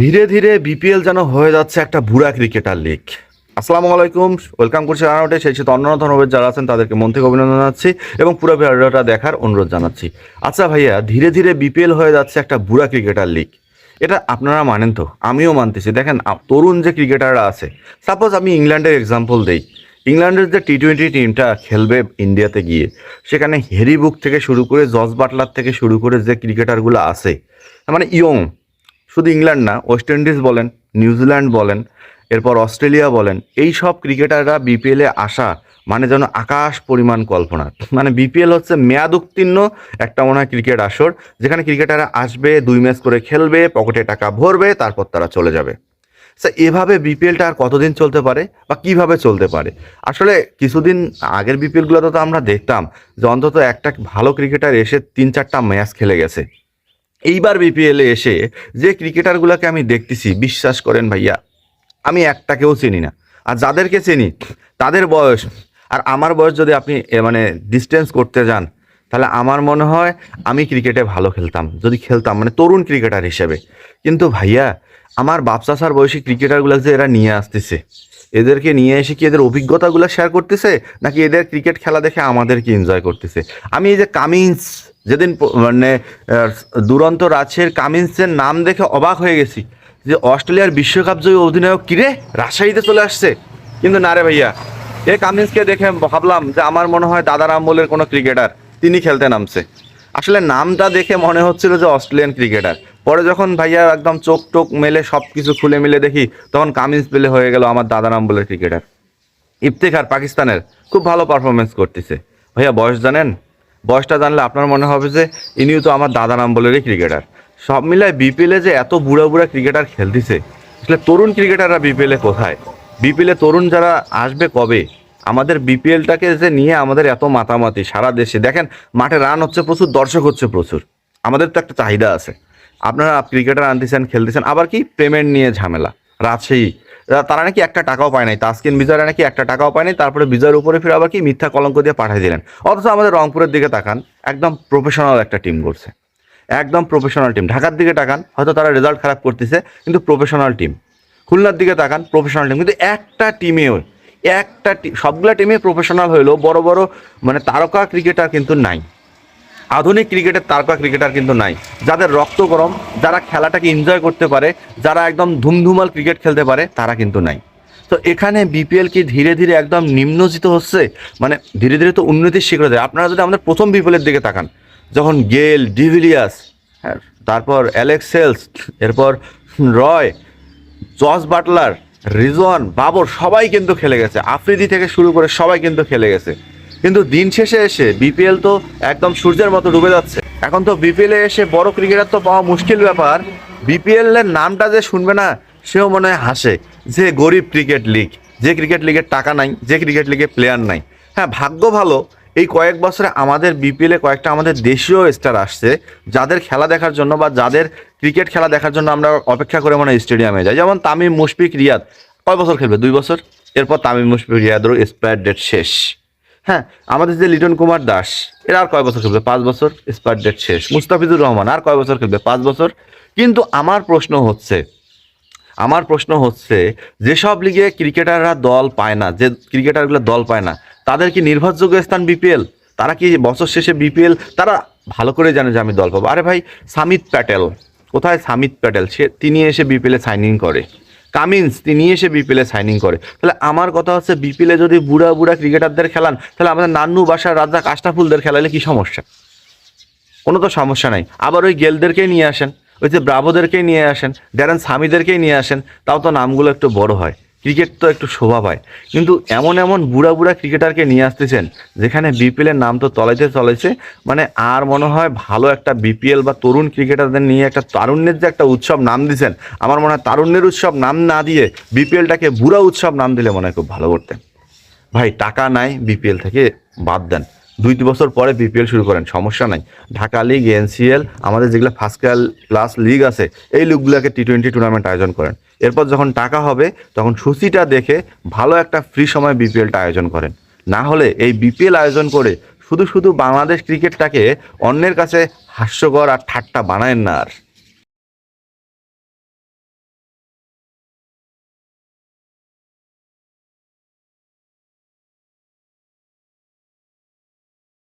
ধীরে ধীরে বিপিএল যেন হয়ে যাচ্ছে একটা বুড়া ক্রিকেটার লিগ। আসসালামু আলাইকুম, ওয়েলকাম করছি রানাউটে, সেই সাথে অন্যান্য ধর্মের যারা আছেন তাদেরকে মন থেকে অভিনন্দন জানাচ্ছি এবং পুরো ভিডিওটা দেখার অনুরোধ জানাচ্ছি। আচ্ছা ভাইয়া, ধীরে ধীরে বিপিএল হয়ে যাচ্ছে একটা বুড়া ক্রিকেটার লিগ। এটা আপনারা মানেন তো? আমিও মানতেছি। দেখেন তরুণ যে ক্রিকেটাররা আছে সাপোজ আমি ইংল্যান্ডের এক্সাম্পল দেই। ইংল্যান্ডের যে টি টোয়েন্টি টিমটা খেলবে ইন্ডিয়াতে গিয়ে, সেখানে হেরি বুক থেকে শুরু করে জস বাটলার থেকে শুরু করে যে ক্রিকেটারগুলো আছে মানে ইয়ং শুধু ইংল্যান্ড না ওয়েস্ট ইন্ডিজ বলেন নিউজিল্যান্ড বলেন, এরপর অস্ট্রেলিয়া বলেন, এই সব ক্রিকেটাররা বিপিএলে আসা মানে যেন আকাশ পরিমাণ কল্পনা। মানে বিপিএল হচ্ছে মেয়াদ উত্তীর্ণ একটা মনে হয় ক্রিকেট আসর, যেখানে ক্রিকেটাররা আসবে, দুই ম্যাচ করে খেলবে, পকেটে টাকা ভরবে, তারপর তারা চলে যাবে। স্যার এভাবে বিপিএলটা আর কতদিন চলতে পারে বা কীভাবে চলতে পারে? আসলে কিছুদিন আগের বিপিএলগুলোতে তো আমরা দেখতাম যে অন্তত একটা ভালো ক্রিকেটার এসে তিন চারটা ম্যাচ খেলে গেছে। এইবার বিপিএলে এসে যে ক্রিকেটারগুলোকে আমি দেখতেছি, বিশ্বাস করেন ভাইয়া, আমি একটাকেও চিনি না। আর যাদেরকে চিনি, তাদের বয়স, আর আমার বয়স যদি আপনি মানে ডিস্টেন্স করতে যান, তাহলে আমার মনে হয় আমি ক্রিকেটে ভালো খেলতাম, যদি খেলতাম মানে তরুণ ক্রিকেটার হিসেবে। কিন্তু ভাইয়া, আমার বাপসাসার বয়সী ক্রিকেটারগুলো যে এরা নিয়ে আসতেছে, এদেরকে নিয়ে এসে কি এদের অভিজ্ঞতাগুলো শেয়ার করতেছে, নাকি এদের ক্রিকেট খেলা দেখে আমাদেরকে এনজয় করতেছে? আমি এই যে কামিন্স যেদিন মানে দুরন্ত রাজের কামিন্সের নাম দেখে অবাক হয়ে গেছি যে অস্ট্রেলিয়ার বিশ্বকাপ জয়ী অধিনায়ক কিরে রাজশাহীতে চলে আসছে। কিন্তু না রে ভাইয়া, এ কামিন্সকে দেখে ভাবলাম যে আমার মনে হয় দাদার আমলের কোনো ক্রিকেটার, তিনি খেলতে নামছে। আসলে নামটা দেখে মনে হচ্ছিল যে অস্ট্রেলিয়ান ক্রিকেটার। পরে যখন ভাইয়া একদম চোখ টোক মেলে সব কিছু খুলে মিলে দেখি, তখন কামিন্স পেলে হয়ে গেল আমার দাদার আমলের ক্রিকেটার। ইফতেখার পাকিস্তানের খুব ভালো পারফরমেন্স করতেছে। ভাইয়া বয়স জানেন? বয়সটা জানলে আপনার মনে হবে যে ইনিও তো আমার দাদা নাম বলেরই ক্রিকেটার। সব মিলায় বিপিএলে যে এত বুড়া বুড়া ক্রিকেটার খেলতেছে, আসলে তরুণ ক্রিকেটাররা বিপিএলে কোথায়? বিপিএলে তরুণ যারা আসবে কবে? আমাদের বিপিএলটাকে যে নিয়ে আমাদের এত মাতামাতি সারা দেশে, দেখেন মাঠে রান হচ্ছে প্রচুর, দর্শক হচ্ছে প্রচুর, আমাদের তো একটা চাহিদা আছে। আপনারা ক্রিকেটার আনতেছেন, খেলতেছেন, আবার কি পেমেন্ট নিয়ে ঝামেলা, রাজশাহী তারা নাকি একটা টাকাও পায় নাই। তাসকিন বিজয়রা নাকি একটা টাকাও পায় নাই, তারপরে বিজয়ের উপরে ফিরে আবার কি মিথ্যা কলঙ্ক দিয়ে পাঠিয়ে দিলেন। অথচ আমাদের রংপুরের দিকে তাকান, একদম প্রফেশনাল একটা টিম করছে একদম প্রফেশনাল টিম ঢাকার দিকে তাকান, হয়তো তারা রেজাল্ট খারাপ করতেছে, কিন্তু প্রফেশনাল টিম খুলনার দিকে তাকান প্রফেশনাল টিম কিন্তু একটা টিমেও একটা সবগুলা টিমে প্রফেশনাল হইলেও বড় বড় মানে তারকা ক্রিকেটার কিন্তু নাই। আধুনিক ক্রিকেটের তারকা ক্রিকেটার কিন্তু নাই। যাদের রক্ত গরম, যারা খেলাটাকে এনজয় করতে পারে, যারা একদম ধুমধুমাল ক্রিকেট খেলতে পারে, তারা কিন্তু নাই। তো এখানে বিপিএল কি ধীরে ধীরে একদম নিম্নজিত হচ্ছে? মানে ধীরে ধীরে তো উন্নতির শিখরে যায় আপনারা যদি আমাদের প্রথম বিপিএলের দিকে তাকান, যখন গেল, ডিভিলিয়াস হ্যাঁ তারপর অ্যালেক্স সেলস, এরপর Roy Jos Buttler, Rizwan, Babar, সবাই কিন্তু খেলে গেছে। আফ্রিদি থেকে শুরু করে সবাই কিন্তু খেলে গেছে। কিন্তু দিন শেষে এসে বিপিএল তো একদম সূর্যের মতো ডুবে যাচ্ছে। এখন তো বিপিএল এসে বড় ক্রিকেটার তো পাওয়া মুশকিল ব্যাপার। বিপিএল এর নামটা যে শুনবে না, সেও মনে হয় হাসে। যে গরিব ক্রিকেট লিগ, যে ক্রিকেট লিগের টাকা নাই, যে ক্রিকেট লিগে প্লেয়ার নাই। হ্যাঁ ভাগ্য ভালো, এই কয়েক বছরে আমাদের বিপিএলে কয়েকটা আমাদের দেশীয় স্টার আসছে, যাদের খেলা দেখার জন্য বা যাদের ক্রিকেট খেলা দেখার জন্য আমরা অপেক্ষা করে মানে স্টেডিয়ামে যাই। যেমন তামিম মুশফিক রিয়াদ, কয় বছর খেলবে? দুই বছর? এরপর তামিম মুশফিক রিয়াদেরও এক্সপায়ার ডেট শেষ। হ্যাঁ আমাদের যে লিটন কুমার দাস, এরা আর কয় বছর খেলবে? পাঁচ বছর এক্সপায়ার ডেট শেষ। মুস্তাফিজুর রহমান আর কয় বছর খেলবে? পাঁচ বছর। কিন্তু আমার প্রশ্ন হচ্ছে, আমার প্রশ্ন হচ্ছে, যেসব লিগে ক্রিকেটাররা দল পায় না, যে ক্রিকেটারগুলো দল পায় না, তাদের কি নির্ভরযোগ্য স্থান বিপিএল? তারা কি বছর শেষে বিপিএল? তারা ভালো করে জানে যে আমি দল পাবো। আরে ভাই, সামিত প্যাটেল। কোথায় সামিত প্যাটেল? সে, তিনি এসে বিপিএলে সাইন ইন করে। কামিন্স তিনি এসে বিপিএলে সাইনিং করে। তাহলে আমার কথা হচ্ছে বিপিএলে যদি বুড়া বুড়া ক্রিকেটারদের খেলান, তাহলে আমাদের নান্নু বাসার রাজা, কাষ্টাফুলদের খেলালে কি সমস্যা? কোনো তো সমস্যা নাই। আবার ওই গেলদেরকেই নিয়ে আসেন, ওই যে ব্রাভোদেরকেই নিয়ে আসেন, ড্যারেন স্বামীদেরকেই নিয়ে আসেন, তাও তো নামগুলো একটু বড় হয়। ক্রিকেট তো একটু শোভা পায়। কিন্তু এমন এমন বুড়া বুড়া ক্রিকেটারকে নিয়ে আসতেছেন, যেখানে বিপিএলের নাম তো তলাইতে চলেছে মানে আর মনে হয় ভালো একটা বিপিএল বা তরুণ ক্রিকেটারদের নিয়ে একটা তারুণ্যের যে একটা উৎসব নাম দিয়েছেন আমার মনে হয় তারুণ্যের উৎসব নাম না দিয়ে বিপিএলটাকে বুড়া উৎসব নাম দিলে মনে হয় খুব ভালো করতেন। ভাই, টাকা নাই বিপিএল থেকে বাদ দেন। দুই বছর পরে বিপিএল শুরু করেন, সমস্যা নাই। ঢাকা লিগ এনসিএল আমাদের যেগুলো ফার্স্ট ক্লাস লিগ আছে, এই লিগগুলোকে টি টোয়েন্টি টুর্নামেন্ট আয়োজন করেন। এরপর যখন টাকা হবে, তখন সূচিটা দেখে ভালো একটা ফ্রি সময় বিপিএলটা আয়োজন করেন। না হলে এই বিপিএল আয়োজন করে শুধু শুধু বাংলাদেশ ক্রিকেটটাকে অন্যের কাছে হাস্যকর আর ঠাট্টা বানায় না আর।